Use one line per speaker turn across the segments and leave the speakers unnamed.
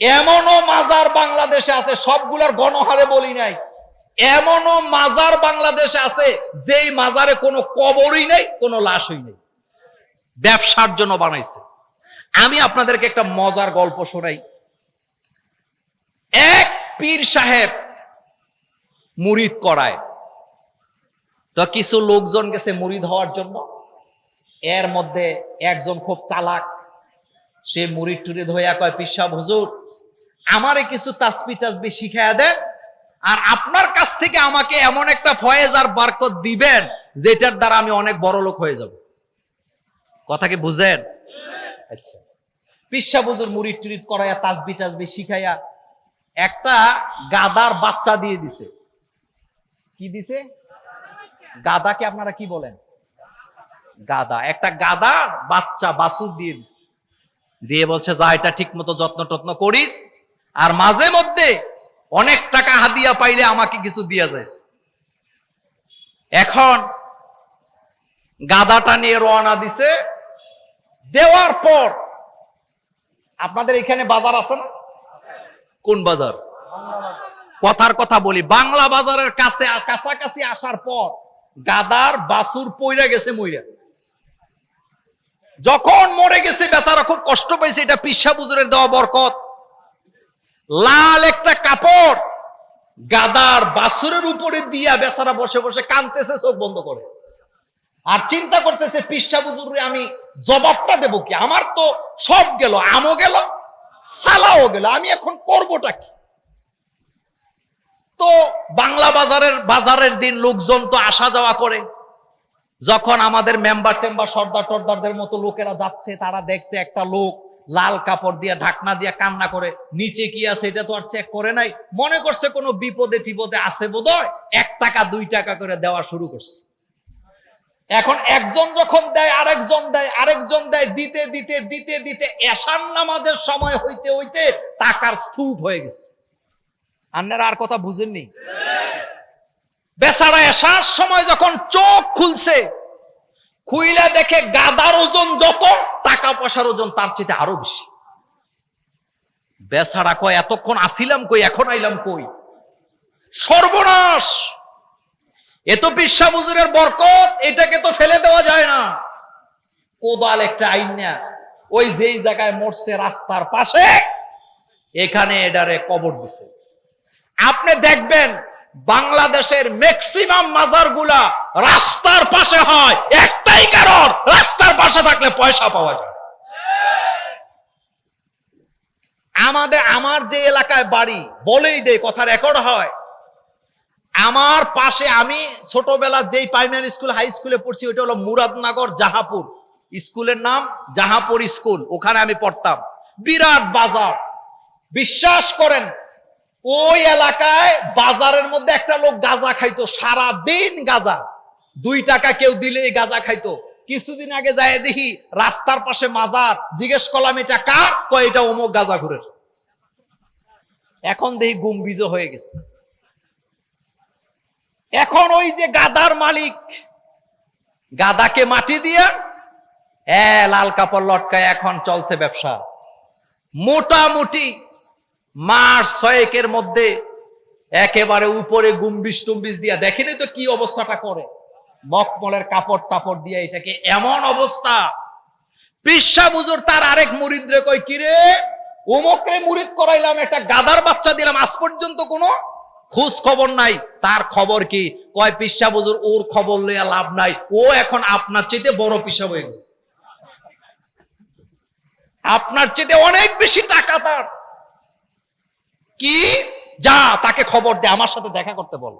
এমনও মাজার বাংলাদেশে আছে, সবগুলার গণহারে বলি নাই। এমনও মাজার বাংলাদেশে আছে, যেই মাজারে কোনো কবরই নেই, কোনো লাশই নেই। ব্যবসার জন্য বানাইছে। আমি আপনাদেরকে একটা মজার গল্প শোনাই। এক পীর সাহেব মুরিদ করায়। তো কিছু লোকজন গেছে মুরিদ হওয়ার জন্য। এর মধ্যে একজন খুব চালাক সে মুরিদ টুরিদ হইয়া কয় পিসাব হুজুর, আমারে কিছু তাসবি টাসবি শিখাইয়া দেন আর আপনার কাছ থেকে আমাকে এমন একটা ফয়েজ আর বারকত দিবেন যেটার দ্বারা আমি অনেক বড় লোক হয়ে যাব। কথা কি বুঝেন? আচ্ছা। পিসা বুজুর মুরিদ টুরিদ করাইয়া তাসবি টাসবি শিখাইয়া একটা গাদার বাচ্চা দিয়ে দিছে। কি দিছে? গাদাকে আপনারা কি বলেন? গাদা। একটা গাদা বাচ্চা বাসুর দিয়ে দিছে। দিয়ে বলছে, যা এটা ঠিক মতো যত্ন টত্ন করিস, আর মাঝে মধ্যে অনেক টাকা হাদিয়া পাইলে আমাকে কিছু দিয়া যাইস। এখন গাদাটা নিয়ে রওনা দিছে। দেওয়ার পর, আপনাদের এখানে বাজার আছে না? কোন বাজার? কথার কথা বলি, বাংলা বাজারের কাছে, কাছাকাছি আসার পর গাদার বাসুর পইরা গেছে মইরা। যখন মরে গেছে, বেচারা খুব কষ্ট পাইছে, এটা পিসা বুজুরের দেওয়া বরকত। লাল একটা কাপড় গাদার বাসুরের উপরে দিয়া বেচারা বসে বসে কানতেছে চোখ বন্ধ করে। আর চিন্তা করতেছে, পিসা বুজুরে, আমি জবাবটা দেব কি? আমার তো সব গেল, আমও গেল, সালাও গেল, আমি এখন করবোটা কি? তো বাংলা বাজারের বাজারের দিন লোকজন তো আসা যাওয়া করে। যখন আমাদের মেম্বার টেম্বার সর্দার টর্দারদের মতো লোকেরা যাচ্ছে, তারা দেখছে একটা লোক লাল কাপড় দিয়ে, ঢাকনা দিয়ে কান্না করে। নিচে কি আছে এটা তো আর চেক করে নাই। মনে করছে কোনো বিপদে টিপদে আছে বোধ এক টাকা, দুই টাকা করে দেওয়া শুরু করছে। এখন একজন যখন দেয়, আরেকজন দেয় আরেকজন দেয়, দিতে দিতে দিতে দিতে, এশার নামাজের সময় হইতে হইতে টাকার স্তূপ হয়ে গেছে। আন্নারা আর কথা বুঝেননি? বেচারা এসার সময় যখন চোখ খুলছে, খুইলা দেখে গাদার ওজন যত, টাকা পয়সার ওজন তার চেয়ে আরও বেশি। বেচারা কয়, এতক্ষণ আসিলাম কই, এখন আইলাম কই? সর্বনাশ! এ তো বিশ্বা বুজুরের বরকত, এটাকে তো ফেলে দেওয়া যায় না। কোদাল একটা আইন ওই যেই জায়গায় মরছে রাস্তার পাশে, এখানে এটারে কবর দিছে। আপনি দেখবেন বাংলাদেশের ম্যাক্সিমাম মাজারগুলা রাস্তার পাশে হয়। একটাই কারণ, রাস্তার পাশে থাকলে পয়সা পাওয়া যায়। আমাদের, আমার যে এলাকায় বাড়ি, বলেই দে কথা রেকর্ড হয়। আমার পাশে আমি ছোটবেলা যেই প্রাইমারি স্কুল হাই স্কুলে পড়ছি, ওইটা হলো মুরাদনগর জাহাপুর। স্কুলের নাম জাহাপুর স্কুল, ওখানে আমি পড়তাম। বিরাট বাজার। বিশ্বাস করেন ওই এলাকায় বাজারের মধ্যে একটা লোক গাঁজা খাইতো সারা দিন গাঁজা। দুই টাকা কেউ দিলেই গাঁজা খাইতো। কিছুদিন আগে যায় দেখি রাস্তার পাশে মাজার, জিজ্ঞেস করলাম, এটা কার? কয়, এটা অমুক গাঁজা ঘুরের। এখন দেখি গুম্বিজ হয়ে গেছে। এখন ওই যে গাদার মালিক, গাদাকে মাটি দিয়ে, এ, লাল কাপড় লটকায়, এখন চলছে ব্যবসা। মোটামুটি মাস ছয়েকের মধ্যে একেবারে উপরে গুম্বিস টুম্বিস দিয়া। দেখেনি তো কি অবস্থাটা করে? মকমলের কাপড় টাপড় দিয়ে এটাকে এমন অবস্থা। পিসা বুজুর তার আরেক মুরিদরে কিরে উমকরে মুরিদ করাইলাম, একটা গাদার বাচ্চা দিলাম, আজ পর্যন্ত কোনো খোঁজ খবর নাই। তার খবর কি? কয়, পিসা বুজুর, ওর খবর লইয়া লাভ নাই। ও এখন আপনার চেয়ে বড় পিসা হয়ে গেছে। আপনার চেয়ে অনেক বেশি টাকা তার। কি? যা, তাকে খবর দে, আমার সাথে দেখা করতে বল।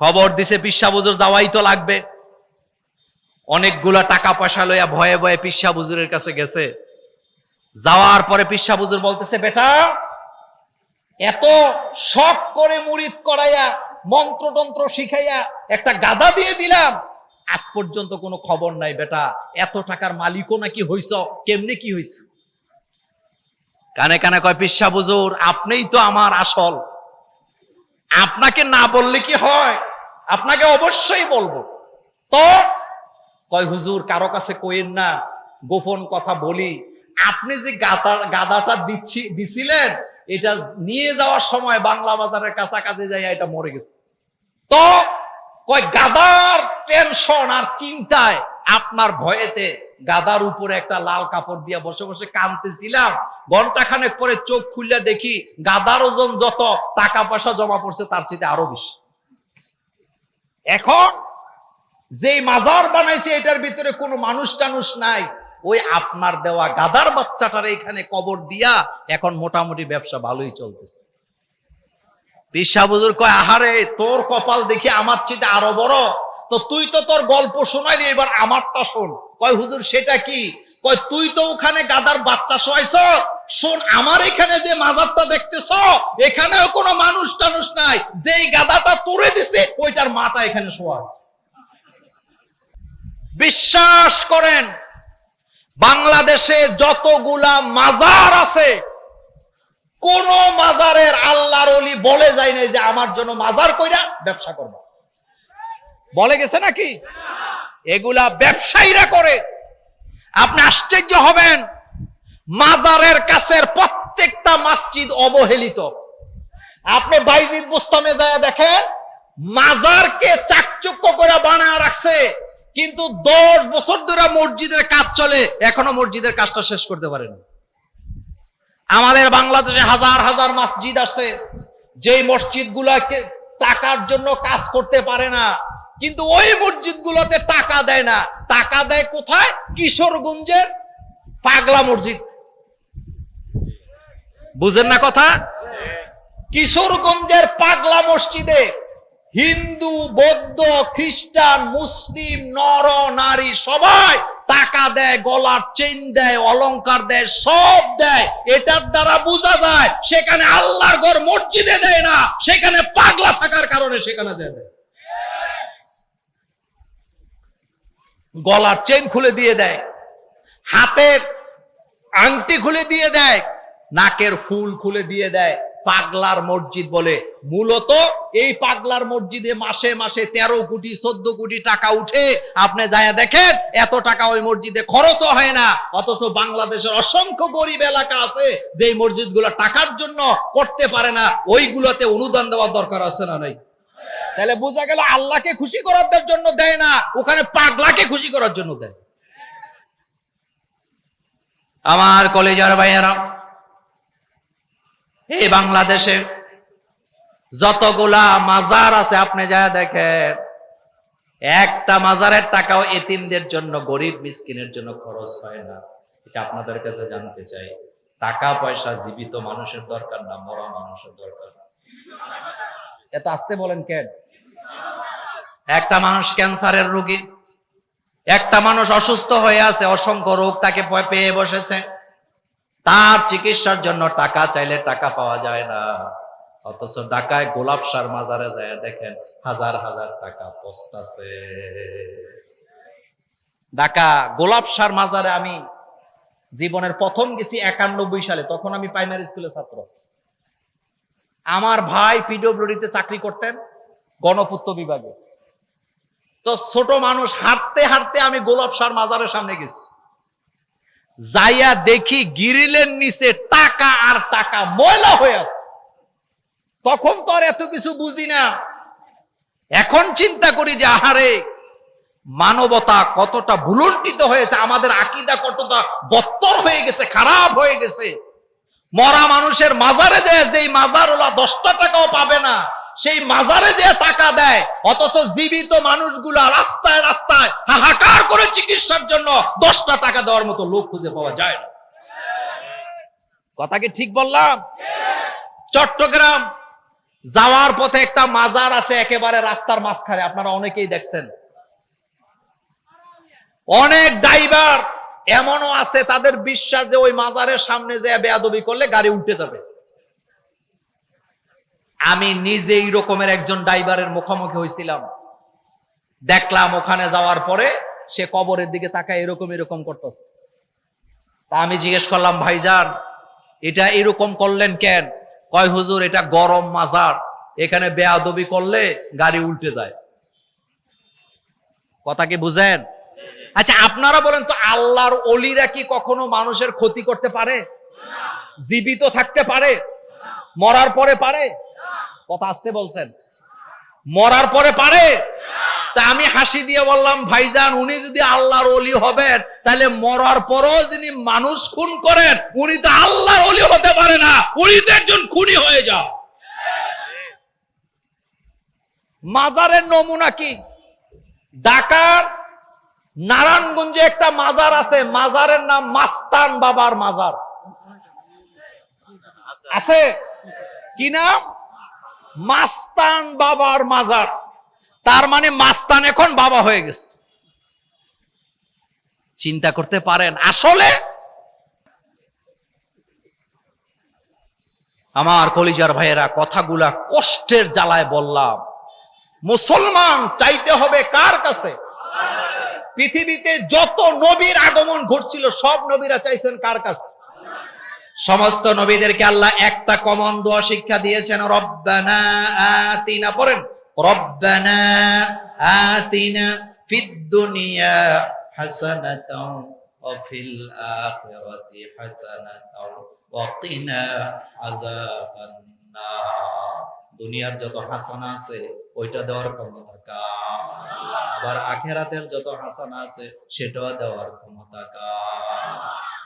খবর দিছে পিসা বুজুর, যাওয়াই তো লাগবে। অনেকগুলা টাকা পয়সা লইয়া ভয়ে ভয়ে পিসা বুজুরের কাছে গেছে। যাওয়ার পরে পিসা বুজুর বলতেছে, বেটা, এত শখ করে মুরিদ করাইয়া, মন্ত্রতন্ত্র শিখাইয়া একটা গাদা দিয়ে দিলাম। আজ পর্যন্ত কোনো খবর নাই, বেটা। এত টাকার মালিকও নাকি হইছ, কেমনে কি হইছে? কানে কানে কয়, পিসা বুজুর আপনিই তো আমার আসল। আপনাকে না বললে কি হয়? আপনাকে অবশ্যই বলব। তো কয়, হুজুর, কারও কাছে কইেন না, গোপন কথা বলি। আপনি যে গাদা গাদাটা দিচ্ছি, দিছিলেন, এটা নিয়ে যাওয়ার সময় বাংলা বাজারের কাছাকাছি যাই এটা মরে গেছে। তো কয়, গাদার টেনশন আর চিন্তায় আপনার ভয়েতে গাদার উপরে একটা লাল কাপড় দিয়ে বসে বসে কাঁদতেছিলাম। ঘণ্টা খানেক পরে চোখ খুললে দেখি গাদার ওজন যত, টাকা পয়সা জমা পড়ছে তার চেয়ে আরও বেশি। এখন যেই মাজার বানাইছে, এটার ভিতরে কোনো মানুষ টানুষ নাই। ওই আপনার দেওয়া গাদার বাচ্চাটার এখানে কবর দিয়া এখন মোটামুটি ব্যবসা ভালোই চলতেছে। পিসা বুজুর কয় আহারে, তোর কপাল দেখি আমার চেয়ে আরও বড়? তো তুই তো তোর গল্প শোনাইলি, এবার আমারটা শোন। কয়, হুজুর, সেটা কি? কয়, তুই তো ওখানে গাদার বাচ্চা শোয়াইছ? শোন, আমার এখানে যে মাজারটা দেখতেছ, এখানেও কোনো মানুষ টানুষ নাই। যেই গাদাটা তোরে দিছে, ওইটার মাটা এখানে শোয়াস। বিশ্বাস করেন, বাংলাদেশে যতগুলা মাজার আছে, কোন মাজারের আল্লাহর অলি বলে যায় নাই যে আমার জন্য মাজার কইরা ব্যবসা করব। বলে গেছে নাকি? এগুলা ব্যবসায়ীরা করে। আপনি আশ্চর্য হবেন, মাজারের কাছের প্রত্যেকটা মসজিদ অবহেলিত। আপনি বাইজিদ বুস্তামে যায় দেখেন, মাজারকে চাকচুক্য করে বানায় রাখছে, কিন্তু দশ বছর ধরে মসজিদের কাজ চলে, এখনও মসজিদের কাজটা শেষ করতে পারেনি। আমাদের বাংলাদেশে হাজার হাজার মসজিদ আছে, যেই মসজিদ গুলাকে টাকার জন্য কাজ করতে পারে না কিন্তু ওই মসজিদ গুলোতে টাকা দেয় না। টাকা দেয় কোথায়? কিশোরগঞ্জের পাগলা মসজিদ। বুঝেন না কথা? কিশোরগঞ্জের পাগলা মসজিদে হিন্দু, বৌদ্ধ, খ্রিস্টান, মুসলিম, নর, নারী সবাই টাকা দেয়, গলার চেন দেয়, অলংকার দেয়, সব দেয়। এটার দ্বারা বোঝা যায়, সেখানে আল্লাহর ঘর মসজিদে দেয় না, সেখানে পাগলা থাকার কারণে সেখানে দেয় গলার চেন খুলে দিয়ে দেয়, হাতের আংটি খুলে দিয়ে দেয়, নাকের ফুল খুলে দিয়ে দেয়। পাগলার মসজিদ বলে, মূলত এই পাগলার মসজিদে মাসে মাসে তেরো কোটি, চোদ্দ কোটি টাকা উঠে। আপনি যায় দেখেন, এত টাকা ওই মসজিদে খরচও হয় না। অথচ বাংলাদেশের অসংখ্য গরিব এলাকা আছে যে মসজিদ টাকার জন্য করতে পারে না, ওইগুলোতে অনুদান দেওয়ার দরকার আছে না নাই? তাহলে বোঝা গেল আল্লাহকে খুশি করার জন্য দেয় না, ওখানে পাগলাকে খুশি করার জন্য দেয়। আমার কলেজার ভাইয়েরা, এই বাংলাদেশে যতগুলা মাজার আছে, আপনি যা দেখেন, একটা মাজারের টাকাও এতিমদের জন্য, গরিব মিসকিনের জন্য খরচ হয় না। এটা আপনাদের কাছে জানতে চাই, টাকা পয়সা জীবিত মানুষের দরকার না, মরা মানুষের দরকার? এত আসতে বলেন কেন? একটা মানুষ ক্যান্সারের রোগী, একটা মানুষ অসুস্থ হয়ে আছে, অসংখ্য রোগ তাকে পেয়ে বসেছে। তার চিকিৎসার জন্য টাকা চাইলে টাকা পাওয়া যায় না। অথচ ঢাকায় গোলাপ সার মাজারে যায়, দেখেন হাজার হাজার টাকা পস্তাছে। ঢাকা গোলাপ সার মাজারে আমি জীবনের প্রথম গেছি একানব্বই সালে, তখন আমি প্রাইমারি স্কুলের ছাত্র। আমার ভাই পিডব্লিউডিতে চাকরি করতেন গণপূর্ত বিভাগে। তো ছোট মানুষ হাঁটতে হাঁটতে আমি গোলাপ সার মাজারের সামনে গেছি। যাইয়া দেখি গিরিলের নিচে টাকা আর টাকা ময়লা হয়ে আছে। তখন তো আর এত কিছু বুঝি না। এখন চিন্তা করি যে, আহারে, মানবতা কতটা ভুলন্টিত হয়েছে, আমাদের আকিদা কতটা বত্তর হয়ে গেছে, খারাপ হয়ে গেছে। মরা মানুষের মাজারে যায়, যেই মাজার ওলা দশটা টাকাও পাবে না। সেই মাজারে যে টাকা দেয়, অথচ জীবিত মানুষগুলা রাস্তায় রাস্তায় হাহাকার করে চিকিৎসার জন্য দশটা টাকা দেওয়ার মতো লোক খুঁজে পাওয়া যায় না। কথা কি ঠিক বললাম? চট্টগ্রাম যাওয়ার পথে একটা মাজার আছে একেবারে রাস্তার মাঝখানে, আপনারা অনেকেই দেখছেন। অনেক ড্রাইভার এমনও আছে, তাদের বিশ্বাস যে ওই মাজারের সামনে যে বেয়াদবি করলে গাড়ি উল্টে যাবে। আমি নিজে এই রকমের একজন ড্রাইভারের মুখোমুখি হয়েছিলাম। দেখলাম ওখানে যাওয়ার পরে সে কবরের দিকে তাকায় এরকম এরকম করতেছে। তা আমি জিজ্ঞেস করলাম, ভাইজান, এটা এরকম করলেন কেন? কয়, হুজুর, এটা গরম মাজার। এখানে বেয়াদবি করলে গাড়ি উল্টে যায়। কথা কি বুঝেন? আচ্ছা আপনারা বলেন তো, আল্লাহর অলিরা কি কখনো মানুষের ক্ষতি করতে পারে? জীবিত থাকতে পারে? মরার পরে পারে? কথা আসতে বলছেন। মরার পরে পারে? তা আমি হাসি দিয়ে বললাম, ভাইজান, উনি যদি আল্লাহর অলি হবেন, তাহলে মরার পরও যিনি মানুষ খুন করেন, উনি তো আল্লাহর অলি হতে পারে না। উনি তো একজন খুনি হয়ে যাও মাজারের নমুনা কি? ঢাকার নারায়ণগঞ্জে একটা মাজার আছে, মাজারের নাম মাস্তান বাবার মাজার। আছে? কি নাম? মাস্তান বাবার মাজার। তার মানে মাস্তান এখন বাবা হয়ে গেছে। চিন্তা করতে পারেন, আসলে আমার কলিজার ভাইয়েরা, কথাগুলা কষ্টের জ্বালায় বললাম। মুসলমান চাইতে হবে কার কাছে? পৃথিবীতে যত নবীর আগমন ঘটছিল, সব নবীরা চাইছেন কার কাছে? সমস্ত নবীদেরকে আল্লাহ একটা কমন দোয়া শিক্ষা দিয়েছেন, রব্বানা আতিনা পড়েন, রব্বানা আতিনা ফিদ দুনিয়া হাসানাতাও ওয়া ফিল আখিরাতি হাসানাতাও ওয়া কিনা আযাবান দুনিয়ার যত হাসানা আছে, ওইটা দেওয়ার ক্ষমতা কার? আবার আখেরাতের যত হাসানা আছে, সেটাও দেওয়ার ক্ষমতা কার?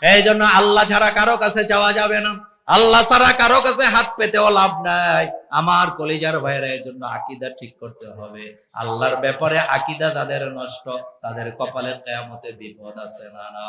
এই জন্য আল্লাহ ছাড়া কারও কাছে যাওয়া যাবে না। আল্লাহ ছাড়া কারও কাছে হাত পেতেও লাভ নাই। আমার কলিজার ভাইরা এই জন্য আকিদা ঠিক করতে হবে। আল্লাহর ব্যাপারে আকিদা যাদের নষ্ট, তাদের কপালের কেয়ামতে বিপদ আছে না না।